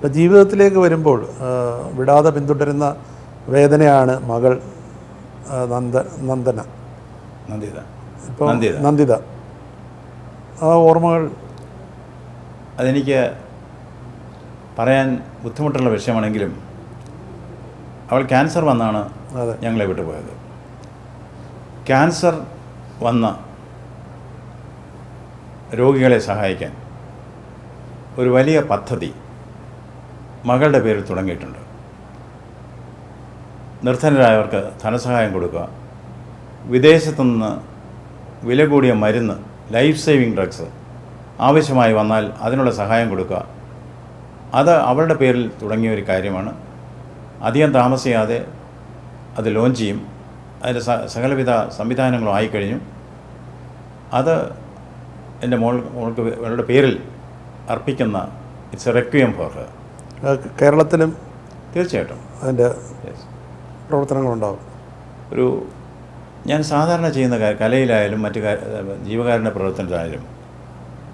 ഇപ്പം ജീവിതത്തിലേക്ക് വരുമ്പോൾ വിടാതെ പിന്തുടരുന്ന വേദനയാണ് മകൾ നന്ദ നന്ദന. നന്ദിത. ഇപ്പോൾ നന്ദിത. ആ ഓർമ്മകൾ? അതെനിക്ക് പറയാൻ ബുദ്ധിമുട്ടുള്ള വിഷയമാണെങ്കിലും അവൾ ക്യാൻസർ വന്നാണ് ഞങ്ങളെ വിട്ടുപോയത് ക്യാൻസർ വന്ന രോഗികളെ സഹായിക്കാൻ ഒരു വലിയ പദ്ധതി മകളുടെ പേരിൽ തുടങ്ങിയിട്ടുണ്ട്. നിർധനരായവർക്ക് ധനസഹായം കൊടുക്കുക. വിദേശത്തു നിന്ന് വില കൂടിയ മരുന്ന് ലൈഫ് സേവിങ് ഡ്രഗ്സ് ആവശ്യമായി വന്നാൽ അതിനുള്ള സഹായം കൊടുക്കുക. അത് അവളുടെ പേരിൽ തുടങ്ങിയ ഒരു കാര്യമാണ്. അധികം താമസിയാതെ അത് ലോഞ്ച് ചെയ്യും. അതിന്റെ സകലവിധ സംവിധാനങ്ങളും ആയിക്കഴിഞ്ഞു. അത് എന്റെ മോൾ മോൾക്ക് അവളുടെ പേരിൽ അർപ്പിക്കുന്ന it's a requiem for her കേരളത്തിലും തീർച്ചയായിട്ടും. അതിന്റെ പ്രവർത്തനങ്ങളുണ്ടാകും ഒരു ഞാൻ സാധാരണ ചെയ്യുന്ന കലയിലായാലും മറ്റു ജീവകാരുടെ പ്രവർത്തനത്തിലായാലും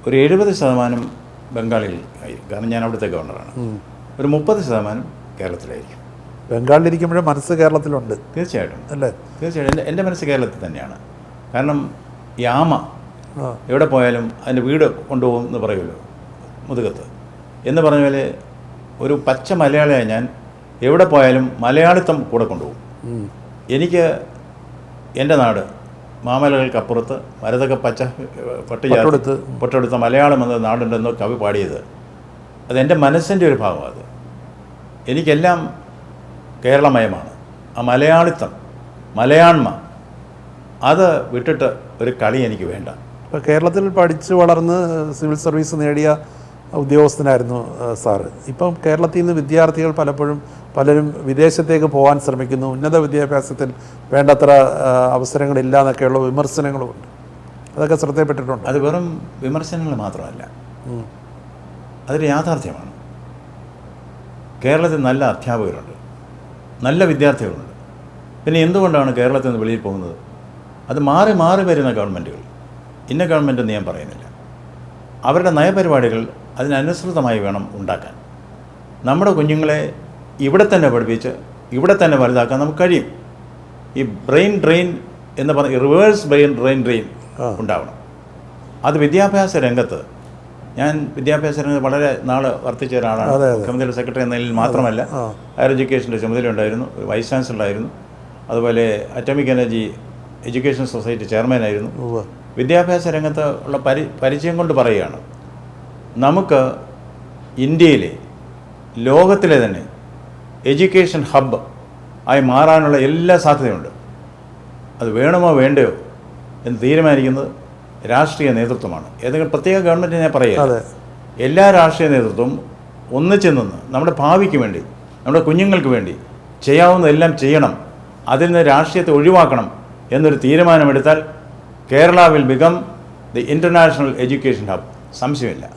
ഒരു എഴുപത് ശതമാനം ബംഗാളിൽ ആയി കാരണം ഞാൻ അവിടുത്തെ ഗവർണറാണ്. ഒരു മുപ്പത് ശതമാനം കേരളത്തിലായിരിക്കും. ബംഗാളിലിരിക്കുമ്പോഴേ മനസ്സ് കേരളത്തിലുണ്ട്. തീർച്ചയായിട്ടും. അല്ലേ? തീർച്ചയായിട്ടും. എന്റെ എന്റെ മനസ്സ് കേരളത്തിൽ തന്നെയാണ്. കാരണം യാമ ആമ എവിടെ പോയാലും അതിന്റെ വീട് കൊണ്ടുപോകും എന്ന് പറയുമല്ലോ മുതുകത്ത്. എന്ന് പറഞ്ഞ പോലെ ഒരു പച്ച മലയാളിയായ ഞാൻ എവിടെ പോയാലും മലയാളിത്തം കൂടെ കൊണ്ടുപോകും. എനിക്ക് എന്റെ നാട് മാമലകൾക്കപ്പുറത്ത് മരതൊക്കെ പച്ച പട്ട് പട്ടെടുത്ത്. പൊട്ടെടുത്ത മലയാളം എന്ന നാടുണ്ടെന്നോ കവി പാടിയത്. അതെന്റെ മനസ്സിന്റെ ഒരു ഭാഗമാണ് അത് എനിക്കെല്ലാം കേരളമയമാണ്. ആ മലയാളിത്തം മലയാണ്മ അത് വിട്ടിട്ട് ഒരു കളി എനിക്ക് വേണ്ട. ഇപ്പോൾ കേരളത്തിൽ പഠിച്ചു വളർന്ന് സിവിൽ സർവീസ് നേടിയ ഉദ്യോഗസ്ഥനായിരുന്നു സാറ്. ഇപ്പം കേരളത്തിൽ നിന്ന് വിദ്യാർത്ഥികൾ പലപ്പോഴും പലരും വിദേശത്തേക്ക് പോകാൻ ശ്രമിക്കുന്നു. ഉന്നത വിദ്യാഭ്യാസത്തിൽ വേണ്ടത്ര അവസരങ്ങളില്ല എന്നൊക്കെയുള്ള വിമർശനങ്ങളുമുണ്ട് അതൊക്കെ ശ്രദ്ധയപ്പെട്ടിട്ടുണ്ട് അത് വെറും വിമർശനങ്ങൾ മാത്രമല്ല. അതൊരു യാഥാർത്ഥ്യമാണ്. കേരളത്തിൽ നല്ല അധ്യാപകരുണ്ട്. നല്ല വിദ്യാർത്ഥികളുണ്ട്. പിന്നെ എന്തുകൊണ്ടാണ് കേരളത്തിൽ നിന്ന് വെളിയിൽ പോകുന്നത്? അത് മാറി മാറി വരുന്ന ഗവൺമെന്റുകൾ. ഇന്ന ഗവൺമെന്റ് ഞാൻ പറയുന്നില്ല. അവരുടെ നയപരിപാടികൾ അതിനനുസൃതമായി വേണം ഉണ്ടാക്കാൻ നമ്മുടെ കുഞ്ഞുങ്ങളെ ഇവിടെ തന്നെ പഠിപ്പിച്ച് ഇവിടെ തന്നെ വലുതാക്കാൻ നമുക്ക് കഴിയും ഈ ബ്രെയിൻ ഡ്രെയിൻ എന്ന് പറഞ്ഞ റിവേഴ്സ് ബ്രെയിൻ ഡ്രെയിൻ ഡ്രെയിൻ. ഉണ്ടാവണം അത് വിദ്യാഭ്യാസ രംഗത്ത് ഞാൻ വിദ്യാഭ്യാസ രംഗത്ത് വളരെ നാൾ വർത്തിച്ച ഒരാളാണ്. മുഖ്യമന്ത്രി സെക്രട്ടറി എന്ന നിലയിൽ മാത്രമല്ല. ഹയർ എഡ്യൂക്കേഷന്റെ ചുമതല ഉണ്ടായിരുന്നു വൈസ് ചാൻസലർ ആയിരുന്നു അതുപോലെ അറ്റോമിക് എനർജി എഡ്യൂക്കേഷൻ സൊസൈറ്റി ചെയർമാനായിരുന്നു ആയിരുന്നു വിദ്യാഭ്യാസ രംഗത്ത് ഉള്ള പരി പരിചയം കൊണ്ട് പറയുകയാണ് നമുക്ക് ഇന്ത്യയിലെ ലോകത്തിലെ തന്നെ എഡ്യൂക്കേഷൻ ഹബ്ബ് ആയി മാറാനുള്ള എല്ലാ സാധ്യതയുണ്ട്. അത് വേണമോ വേണ്ടയോ എന്ന് തീരുമാനിക്കുന്നത് രാഷ്ട്രീയ നേതൃത്വമാണ്. ഏതെങ്കിലും പ്രത്യേക ഗവൺമെന്റിനെ പറയുക അതെ. എല്ലാ രാഷ്ട്രീയ നേതൃത്വവും ഒന്നിച്ചു നിന്ന് നമ്മുടെ ഭാവിക്ക് വേണ്ടി നമ്മുടെ കുഞ്ഞുങ്ങൾക്ക് വേണ്ടി ചെയ്യാവുന്നതെല്ലാം ചെയ്യണം. അതിൽ നിന്ന് രാഷ്ട്രീയത്തെ ഒഴിവാക്കണം എന്നൊരു തീരുമാനമെടുത്താൽ Kerala will become the international education hub. സംശയമില്ല.